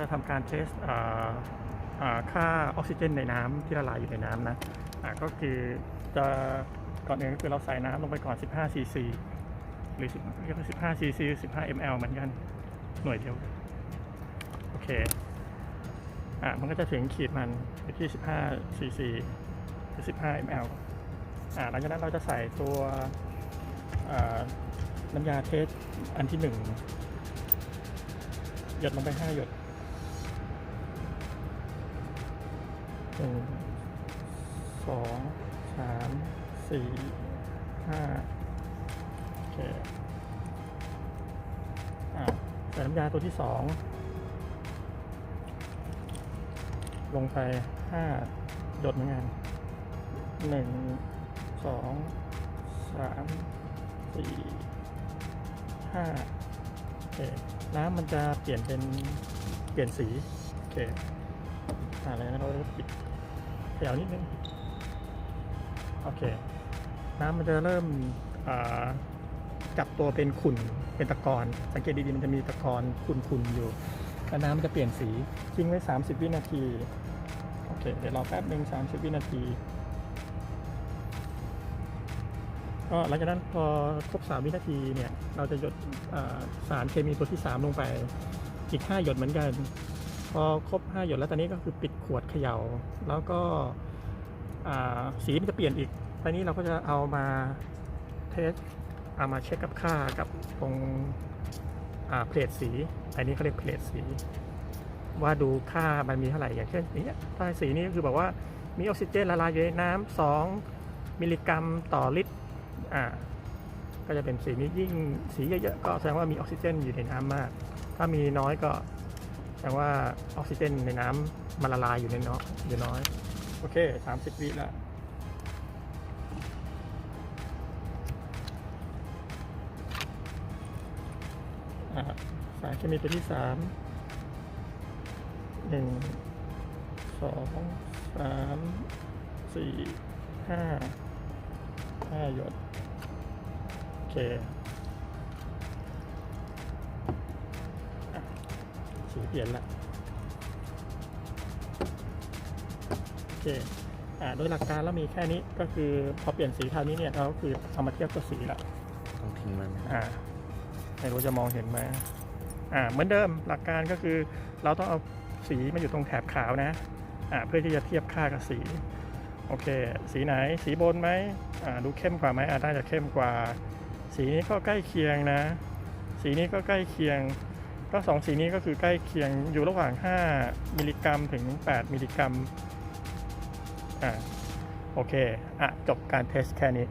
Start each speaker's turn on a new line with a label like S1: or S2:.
S1: จะทำการเทสค่าออกซิเจนในน้ำที่ละลายอยู่ในน้ำนะอ่าก็คือจะก่อนอื่นก็คือเราใส่น้ำลงไปก่อน 15 cc หรือ10เรียกว่า15 cc 15 ml เหมือนกัน หน่วยเดียว โอเค อ่ามันก็จะถึงขีดมันที่ 15 cc หรือ 15 ml อ่าหลังจากนั้นเราจะใส่ตัวน้ำยาเทสอันที่หนึ่งหยดลงไป 5 หยด หนึ่งสองสามสี่ห้าโอเคอะใส่น้ำยาตัวที่สองลงไปห้าหยดเหมือนกันหนึ่งสองสามสี่ห้าโอเคน้ำมันจะเปลี่ยนเป็นเปลี่ยนสี โอเค อ่าแล้วเราปิดเขยานิดนึง โอเค น้ำมันจะเริ่มจับตัวเป็นขุ่นเป็นตะกอน สังเกตดีๆมันจะมีตะกอนขุ่นๆอยู่แล้วน้ำมันจะเปลี่ยนสีทิ้งไว้ 30 วินาที โอเค เดี๋ยวรอแป๊บหนึ่ง30 วินาทีก็หลังจากนั้นพอครบ 3 วินาทีเนี่ย เราจะหยดสารเคมีตัวที่ 3 ลงไป อีก 5 หยดเหมือนกัน พอครบ 5 หยดแล้วตอนนี้ก็คือปิดขวดเขย่า แล้วก็สีมันจะเปลี่ยนอีกตอนนี้เราก็จะเอามาเทสเอามาเช็คกับค่ากับตรงเพลทสี อันนี้เขาเรียกเพลทสี ว่าดูค่ามันมีเท่าไหร่อย่างเช่นนี้ถ้าสีนี้ก็คือบอกว่ามีออกซิเจนละลายอยู่ในน้ำ2มิลลิกรัมต่อลิตรอ่าก็จะเป็นสีนี้ยิ่งสีเยอะๆก็แสดงว่ามีออกซิเจนอยู่ในน้ำมาก ถ้ามีน้อยก็ แสดงว่าออกซิเจนในน้ำมันละลายอยู่ในน้อยอยู่น้อย โอเค 30 วิแล้วอะสารเคมีตัวที่สามหนึ่งสองสามสี่ห้าห้าหยดโอเค เปลี่ยนละโอเคอ่าโดยหลักการแล้วมีแค่นี้ก็คือพอเปลี่ยนสีคราวนี้เนี่ยเราก็คือเอามาเทียบกับสีละ
S2: ต้องทิ้งไว้ไหม
S1: อ่าไม่รู้จะมองเห็นไหมอ่าเหมือนเดิมหลักการก็คือเราต้องเอาสีมาอยู่ตรงแถบขาวนะอ่าเพื่อที่จะเทียบค่ากับสีโอเค สีไหนสีบนไหมอ่าดูเข้มกว่าไหมอ่าน่าจะเข้มกว่า สีนี้ก็ใกล้เคียงนะ สีนี้ก็ใกล้เคียง ก็สองสีนี้ก็คือใกล้เคียงอยู่ระหว่าง 5 มิลลิกรัมถึง 8 มิลลิกรัมอ่าโอเค อะ จบการเทสแค่นี้